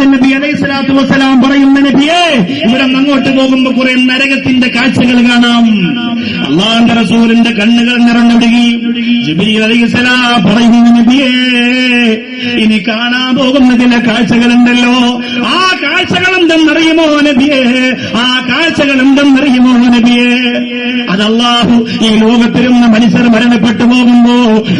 മുഹമ്മദ് നബി അലൈഹി സ്വലാത്തു വസ്സലാം പറയുന്ന നബിയെ ഇവിടെ അങ്ങോട്ട് പോകുമ്പോ കുറെ നരകത്തിന്റെ കാഴ്ചകൾ കാണാം. അള്ളാന്റെ റസൂലിന്റെ കണ്ണുകൾ നിറഞ്ഞൊടുകി ജിബിരി അലൈഹി സ്വലാം പറയുന്ന നബിയെ ഇനി കാണാൻ പോകുന്ന ചില കാഴ്ചകളുണ്ടല്ലോ. ആ എന്തെന്നറിയുമോ നബിയെ? ആ കാഴ്ചകൾ എന്തെന്നറിയുമോ നബിയെ? അതല്ലാഹു ഈ ലോകത്തിരുന്ന മനുഷ്യർ മരണപ്പെട്ടു പോകുമ്പോ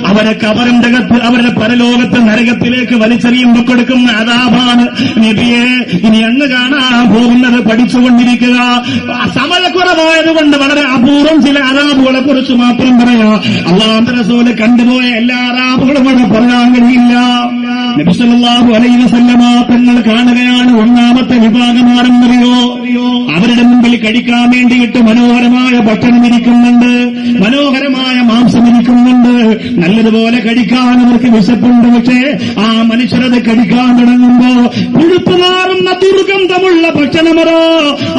അവരെ കബറിന്റെ അകത്ത് അവരുടെ പരലോകത്ത് നരകത്തിലേക്ക് വലിച്ചെറിയുമ്പോൾ കൊടുക്കുന്ന അതാപാണ് നബിയെ ഇനി എന്ന് കാണാൻ പോകുന്നത് പഠിച്ചുകൊണ്ടിരിക്കുക. സമയക്കുറവായതുകൊണ്ട് വളരെ അപൂർവം ചില അറാബുകളെ കുറിച്ച് മാത്രം പറയാം. അള്ളാഹ് റസൂൽ കണ്ടുപോയ എല്ലാ അറാബുകളും അവിടെ പറയാൻ കഴിയില്ല. നബിസല്ലാഹു അലൈഹി വസല്ലമ തങ്ങൾ കാണുകയാണ് ഒന്നാമത്തെ വിഭാഗമാണെന്നറിയോ? അവരുടെ മുമ്പിൽ കഴിക്കാൻ വേണ്ടിയിട്ട് മനോഹരമായ ഭക്ഷണം ഇരിക്കുന്നുണ്ട് മനോഹരമായ മാംസം ഇരിക്കുന്നുണ്ട്. നല്ലതുപോലെ കഴിക്കാൻ അവർക്ക് വിശപ്പുണ്ട്. പക്ഷേ ആ മനുഷ്യരത് കഴിക്കാൻ തുടങ്ങുമ്പോ പുഴുത്തുമാറുന്ന ദുർഗന്ധമുള്ള ഭക്ഷണമറോ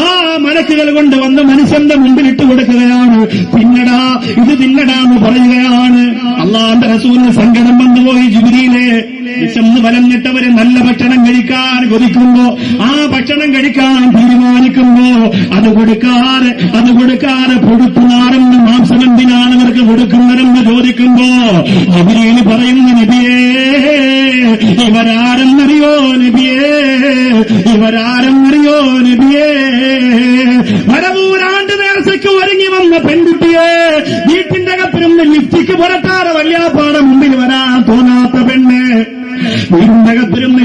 ആ മലക്കുകൾ കൊണ്ട് വന്ന് മനുഷ്യന്റെ മുമ്പിലിട്ട് കൊടുക്കുകയാണ്. പിന്നടാ ഇത് തിന്നടാ എന്ന് പറയുകയാണ്. അള്ളാന്റെ റസൂലിന് സങ്കടം വന്നുപോയി ജുബിരിയിലെ വിശന്ന് വലഞ്ഞിട്ടവര് നല്ല ഭക്ഷണം കഴിക്കാൻ കൊതിക്കുമ്പോ ആ ഭക്ഷണം കഴിക്കാൻ തീരുമാനിക്കുമ്പോ അത് കൊടുക്കാറ് അത് കൊടുക്കാറ് പൊടുത്തുമാറുന്ന മാംസം എന്തിനാണ് അവർക്ക് കൊടുക്കുന്നതെന്ന് ചോദിക്കുമ്പോ അവരേന് പറയുന്ന നബിയേ ഇവരാരെന്നറിയോ നബിയേ ഇവരാരെന്നറിയോ നബിയേ വരവൂരാണ്ട് നേർച്ചയ്ക്ക് ഒരുങ്ങി വന്ന പെൺകുട്ടിയെ വീട്ടിന്റെ അകത്തിരുന്ന് ലിഫ്റ്റിക്ക് പുരട്ടാറ് വല്യാപ്പാടെ മുമ്പിൽ വരാൻ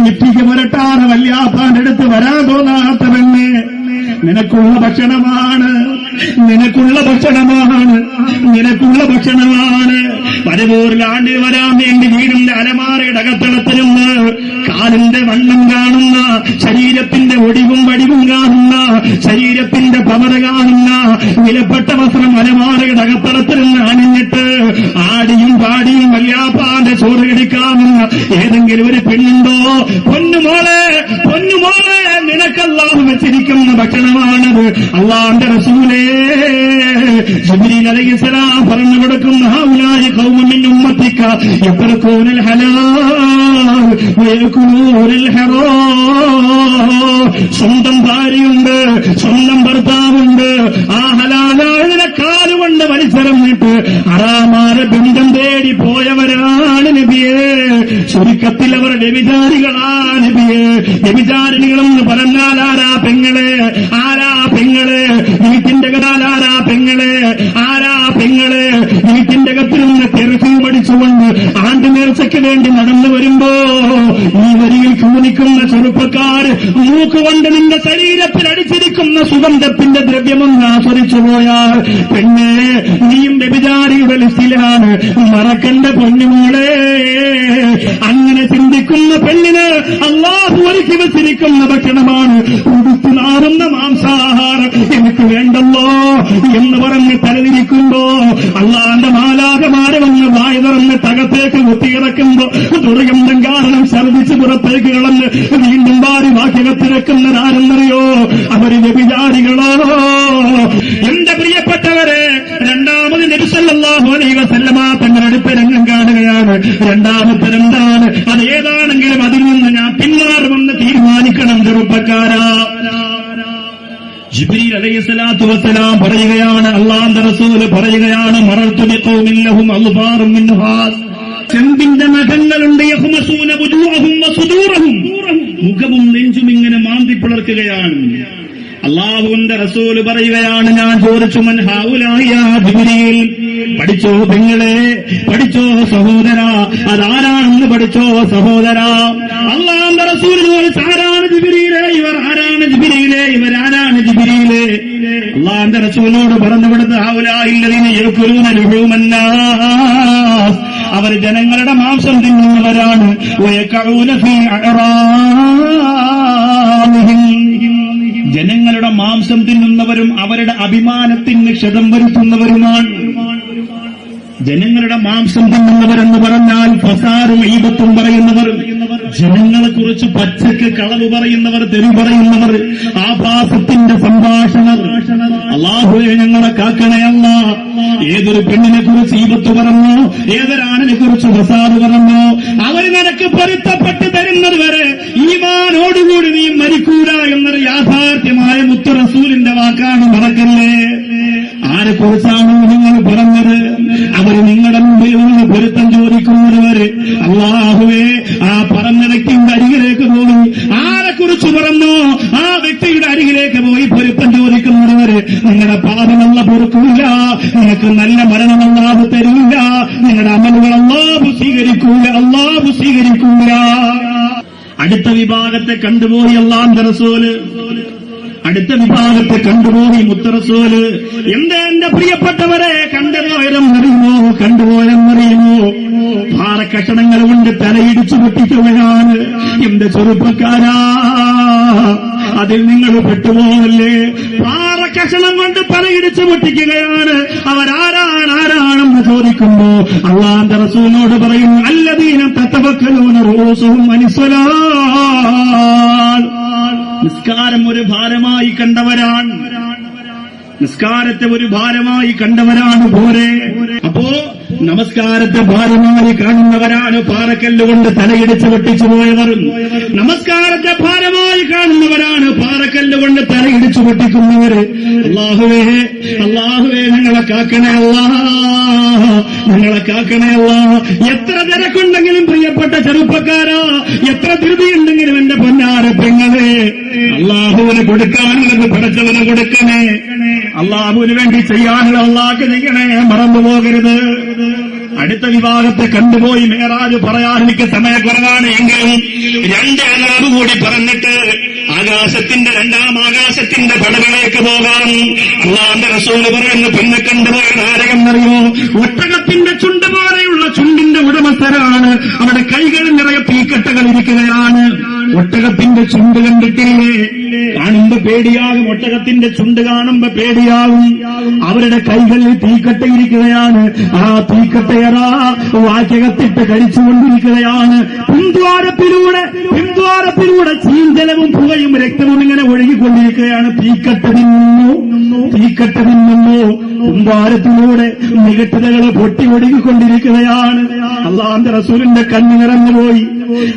അകത്തിരുന്ന് പുരട്ടാതെ വല്യാപ്പാന്റെ അടുത്ത് വരാൻ തോന്നാത്ത നിനക്കുള്ള ഭക്ഷണമാണ്. നിനക്കുള്ള ഭക്ഷണമാണ്. നിനക്കുള്ള ഭക്ഷണമാണ്. പരവൂരിൽ ആണ്ടി വരാൻ വേണ്ടി വീടിന്റെ അലമാറയുടെ അകത്തളത്തിരുന്ന് കാലിന്റെ വണ്ണം കാണുന്ന ശരീരത്തിന്റെ ഒടിവും വടിവും കാണുന്ന ശരീരത്തിന്റെ പമത കാണുന്ന വിലപ്പെട്ട വസ്ത്രം അലമാറയുടെ അകത്തളത്തിരുന്ന് അണിഞ്ഞിട്ട് ആടിയും പാടിയും വല്യാപ്പാന്റെ ചോറ് കടിക്കാമെന്ന ഏതെങ്കിലും ഒരു പെണ്ണുണ്ടോ? പൊന്നുമോളെ പൊന്നുമോളെ നിനക്കല്ലാഹു വെച്ചിരിക്കുന്ന ഭക്ഷണമാണത്. അള്ളാന്റെ റസൂലേ ജിബ്രീൽ അലൈഹിസ്സലാം പറഞ്ഞു കൊടുക്കുന്ന ഹൗലായ ഖൗമിൻ ഉമ്മത്തിക യത്രകൂനൽ الحلال ويأكلون ഹറാം. സ്വന്തം ഭാര്യയുണ്ട് സ്വന്തം ഭർത്താവുണ്ട്. ആ ഹലാലായതിനെ കാലുകൊണ്ട് വലിച്ചെറിഞ്ഞിട്ട് അറാമാരെ ബന്ധം തേടി പോയവരാണ് നബിയെ. ചുരുക്കത്തിൽ അവർ വ്യഭിചാരികളാ നബിയെ. വ്യഭിചാരിണികളെന്ന് പറഞ്ഞാൽ ആരാ പെങ്ങളെ? ആരാ പെങ്ങളെ? വീട്ടിന്റെ കടാലാരാ പെങ്ങളെ? ആരാ പെങ്ങളെ വീട്ടിന്റെ അകത്തിൽ നിന്ന് തെരച്ചു പഠിച്ചുകൊണ്ട് ആണ്ട് നേർച്ചയ്ക്ക് വേണ്ടി നടന്നു വരുമ്പോ ഈ വരിയിൽ കൂനിക്കുന്ന ചെറുപ്പക്കാർ മൂക്കുകൊണ്ട് നിന്റെ ശരീരത്തിൽ അടിച്ചിരിക്കുന്ന സുഗന്ധത്തിന്റെ ദ്രവ്യമൊന്ന് ആസ്വദിച്ചു പോയാൽ പെണ്ണെ നീയും വ്യഭിചാരിയുടെ ലിസ്റ്റിലാണ്. മറക്കണ്ട പൊന്നുമോളെ. അങ്ങനെ ചിന്തിക്കുന്ന പെണ്ണിന് അള്ളാഹു ഒരുക്കി വെച്ചിരിക്കുന്ന ഭക്ഷണമാണ്. ഉടുത്തു നാറുന്ന മാംസാഹാരം. എനിക്ക് വേണ്ടല്ലോ എന്ന് പറഞ്ഞ് തലതിരിക്കുമ്പോ അള്ളാന്റെ മാലാകമാരെ വന്ന് വായ തുറന്ന് തകത്തേക്ക് കുത്തിയിറക്കുമ്പോ ദുർഗന്ധം കാരണം ഛർദിച്ച് പുറത്തേക്ക് കളഞ്ഞ് വീണ്ടും വാരി വാക്യകത്തിരക്കുന്നതാരെന്നറിയോ അവർ വ്യഭിചാരികളോ എന്റെ പ്രിയപ്പെട്ടവരെ രണ്ടാമത് നബിസല്ലാഹു അലൈ വസല്ലമ തങ്ങളുടെ രംഗം കാണുകയാണ്. രണ്ടാമത്തെ രണ്ടാണ് അത് ഏതാണെങ്കിലും അതിൽ നിന്ന് ഞാൻ പിന്മാറുമെന്ന് തീരുമാനിക്കണം ചെറുപ്പക്കാരാ. ജിബ്രീൽ അലൈഹി സ്വലാത്തു വസ്സലാം പറയുകയാണ് അള്ളാന്റെ റസൂൽ പറയുകയാണ് മറത്തുമില്ലഹും അൽഫാറും ചെമ്പിന്റെ നഖങ്ങളുണ്ട് മുഖവും നെഞ്ചും ഇങ്ങനെ മാന്തി പിളർക്കുകയാണ് അള്ളാഹുവിന്റെ റസൂൽ പറയുകയാണ് ഞാൻ ചോദിച്ചു മൻ ജിബ്രീൽ? പഠിച്ചോ പെങ്ങളെ? പഠിച്ചോ സഹോദര? അതാരാണെന്ന് പഠിച്ചോ സഹോദര? റസൂൽ ചോദിച്ചു ആരാണ് ജിബിരിയിലെ ഇവർ ആരാണ് ജിബിരിയിലെ ഇവർ അള്ളാഹുന്റെ റസൂലിനോട് പറഞ്ഞു കൊടുത്ത് ഹാവുലായില്ലതിനെ അവർ ജനങ്ങളുടെ മാംസം തിന്നുന്നവരാണ്. ജനങ്ങളുടെ മാംസം തിന്നുന്നവരും അവരുടെ അഭിമാനത്തിന് ക്ഷതം വരുത്തുന്നവരുമാണ്. ജനങ്ങളുടെ മാംസം തിന്നുന്നവരെന്ന് പറഞ്ഞാൽ ഫസാറും ഈപത്തും പറയുന്നവർ. ജനങ്ങളെ കുറിച്ച് പച്ചക്ക് കളവ് പറയുന്നവർ തെരു പറയുന്നവർ ആഭാസത്തിന്റെ സംഭാഷണർ. അള്ളാഹുവെ ഞങ്ങളെ കാക്കണയല്ല ഏതൊരു പെണ്ണിനെ കുറിച്ച് ഈപത്ത് പറഞ്ഞോ ഏതൊരാണിനെ കുറിച്ച് ഫസാറ് പറഞ്ഞോ അവർ നിനക്ക് പൊരുത്തപ്പെട്ട് തരുന്നത് വരെ ഈമാനോടുകൂടി നീ മരിക്കൂല എന്നൊരു യാഥാർത്ഥ്യമായ മുത്തു റസൂലിന്റെ വാക്കാണ് മറക്കല്ലേ? ആരെ കുറിച്ചാണ് നിങ്ങൾ പറഞ്ഞത്. അവർ നിങ്ങളുടെ മുമ്പിൽ നിന്ന് പൊരുത്തം ചോദിക്കുന്നത് വരെ അള്ളാഹുവേ ആ പറഞ്ഞ വ്യക്തിയുടെ അരികിലേക്ക് പോയി. ആരെ കുറിച്ച് പറഞ്ഞോ? ആ വ്യക്തിയുടെ അരികിലേക്ക് പോയി പൊരുത്തം ചോദിക്കുന്നത് വരെ നിങ്ങളുടെ പാപമല്ല പൊറുക്കില്ല. നിനക്ക് നല്ല മരണമല്ലാതെ തരില്ല. നിങ്ങളുടെ അമലുകൾ അള്ളാഹു സ്വീകരിക്കൂല അള്ളാഹു സ്വീകരിക്കൂല. അടുത്ത വിഭാഗത്തെ കണ്ടുപോയി അള്ളാന്റെ റസൂൽ. അടുത്ത വിഭാഗത്തെ കണ്ടുപോയി മുത്തറസോൽ. എന്താ എന്റെ പ്രിയപ്പെട്ടവരെ കണ്ടുപോയരെന്നറിയുമോ കണ്ടുപോയെന്നറിയുമോ പാറക്കഷണങ്ങൾ കൊണ്ട് തലയിടിച്ചു പൊട്ടിക്കുകയാണ് എന്റെ ചെറുപ്പക്കാരാ. അതിൽ നിങ്ങൾ പെട്ടുപോകല്ലേ? പാറക്കഷണം കൊണ്ട് തലയിടിച്ചു പൊട്ടിക്കുകയാണ്. അവരാരാണ് ആരാണെന്ന് ചോദിക്കുമ്പോ അള്ളാന്റെ റസൂലിനോട് പറയും അല്ലതീനം തത്തവക്കലോന റോസവും മനുഷ്യരാൾ നിസ്കാരം ഒരു ഭാരമായി കണ്ടവരാണ്. നിസ്കാരത്തെ ഒരു ഭാരമായി കണ്ടവരാണ് പോരെ. അപ്പോ നമസ്കാരത്തെ ഭാരമായി കാണുന്നവരാണ് പാറക്കല്ലുകൊണ്ട് തലയിടിച്ച് വെട്ടിച്ചു പോയവർ. നമസ്കാരത്തെ ഭാരമായി കാണുന്നവരാണ് പാറക്കല്ലുകൊണ്ട് തലയിടിച്ചു പൊട്ടിക്കുന്നവര് അള്ളാഹുവേ അള്ളാഹുവേ ഞങ്ങളെ കാക്കണേ അല്ലാ. ഞങ്ങളെ കാക്കണേ അല്ലാ. എത്ര തിരക്കുണ്ടെങ്കിലും പ്രിയപ്പെട്ട ചെറുപ്പക്കാരാ എത്ര ധൃതിയുണ്ടെങ്കിലും എന്റെ പൊന്നാറ് പെങ്ങളെ. അള്ളാഹുവിന് കൊടുക്കാനുള്ളത് പഠിച്ചവന് കൊടുക്കണേ. അള്ളാഹുവിന് വേണ്ടി ചെയ്യാനുള്ള അള്ളാഹ് ചെയ്യണേ മറന്നു പോകരുത്. അടുത്ത വിഭാഗത്തെ കണ്ടുപോയി മേറാജ് പറയാൻ എനിക്ക് സമയക്കുറവാണ് എങ്കിലും രണ്ട് അലാബ് കൂടി പറഞ്ഞിട്ട് ആകാശത്തിന്റെ രണ്ടാം ആകാശത്തിന്റെ പടവിലേക്ക് പോകാം. അള്ളാന്റെ റസൂൽ പറയുന്നു പിന്നെ കണ്ടുപോയ നാരകമെന്നറിയോ ഒട്ടകത്തിന്റെ ചുണ്ട് പോലെയുള്ള ചുണ്ടിന്റെ ഉടമസ്ഥരാണ്. അവിടെ കൈകൾ നിറയെ തീക്കട്ടകൾ ഇരിക്കുകയാണ്. ഒട്ടകത്തിന്റെ ചുണ്ട് കണ്ടിട്ടില്ലേ? കാണുമ്പോ പേടിയാകും. ഒട്ടകത്തിന്റെ ചുണ്ട് കാണുമ്പോ പേടിയാകും. അവരുടെ കൈകളിൽ തീക്കട്ടയിരിക്കുകയാണ് ആ തീക്കട്ടയറാ വാചകത്തിട്ട് കഴിച്ചുകൊണ്ടിരിക്കുകയാണ് പിന്ദ്വാരത്തിലൂടെ പിന്ദ്വാരത്തിലൂടെ ചീന്തലവും പുകയും രക്തവും ഇങ്ങനെ ഒഴുകിക്കൊണ്ടിരിക്കുകയാണ്. തീക്കട്ട നിന്നു. തീക്കട്ട നിന്നു. കുമ്പാരത്തിലൂടെ നികട്ടതകൾ പൊട്ടി ഒഴുകിക്കൊണ്ടിരിക്കുകയാണ്. അള്ളാന്റെ റസൂലിന്റെ കണ്ണു നിറഞ്ഞുപോയി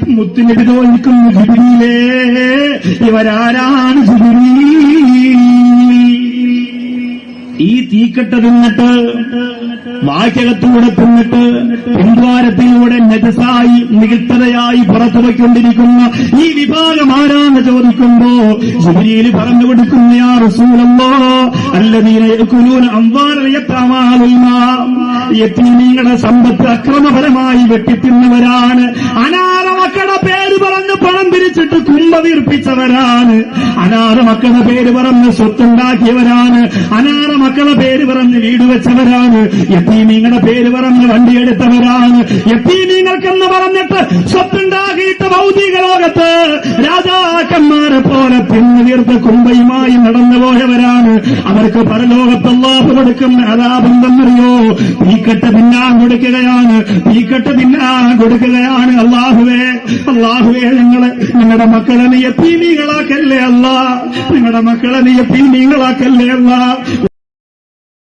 മുത്തിനബി തോന്നിക്കുന്നു ജിബിരിയിലേ ഇവരാരാണ് ജിബിരി ഈ തീക്കട്ട തിന്നിട്ട് വാക്യകത്തൂടെ തിന്നിട്ട് പിൻദ്വാരത്തിലൂടെ നജസായി നികിത്തതയായി പുറത്തു വയ്ക്കൊണ്ടിരിക്കുന്ന ഈ വിഭാഗം ആരാന്ന് ചോദിക്കുമ്പോ ജുബിലിയിൽ പറഞ്ഞു കൊടുക്കുന്ന കൊടുക്കുന്നയാ റസൂലല്ലോ അല്ലതീനൂന അമ്പാലയത്താമാലുങ്ങളുടെ സമ്പത്ത് അക്രമപരമായി വെട്ടിത്തിന്നവരാണ്. അനാഥ മക്കളുടെ പേര് പറഞ്ഞ് പണം പിരിച്ചിട്ട് കുമ്പ വീർപ്പിച്ചവരാണ്. അനാഥ മക്കളുടെ പേര് പറഞ്ഞ് സ്വത്തുണ്ടാക്കിയവരാണ്. അനാഥ മക്കളുടെ പേര് പറഞ്ഞ് വീട് വെച്ചവരാണ്. യത്തീമീങ്ങളുടെ പേര് പറഞ്ഞ് വണ്ടിയെടുത്തവരാണ് യത്തീമീങ്ങൾക്കെന്ന് പറഞ്ഞിട്ട് സ്വത്തുണ്ടാകിയിട്ട് ഭൗതിക ലോകത്ത് രാജാക്കന്മാരെ പോലെ പിന്നു കുമ്പയുമായി നടന്നു നടന്നുപോയവരാണ് അവർക്ക് പരലോകത്തല്ലാഹ് കൊടുക്കുന്ന അതാപെന്തെന്നറിയോ തീക്കെട്ട് പിന്നാ കൊടുക്കുകയാണ്. തീക്കെട്ട് പിന്നാ കൊടുക്കുകയാണ് അള്ളാഹുവേ അള്ളാഹുവേ ഞങ്ങളെ നിങ്ങളുടെ മക്കളെ നീ എത്തീമീകളാക്കല്ലേ അല്ല? നിങ്ങളുടെ മക്കളെ നീ എത്തീമീകളാക്കല്ലേ അല്ല?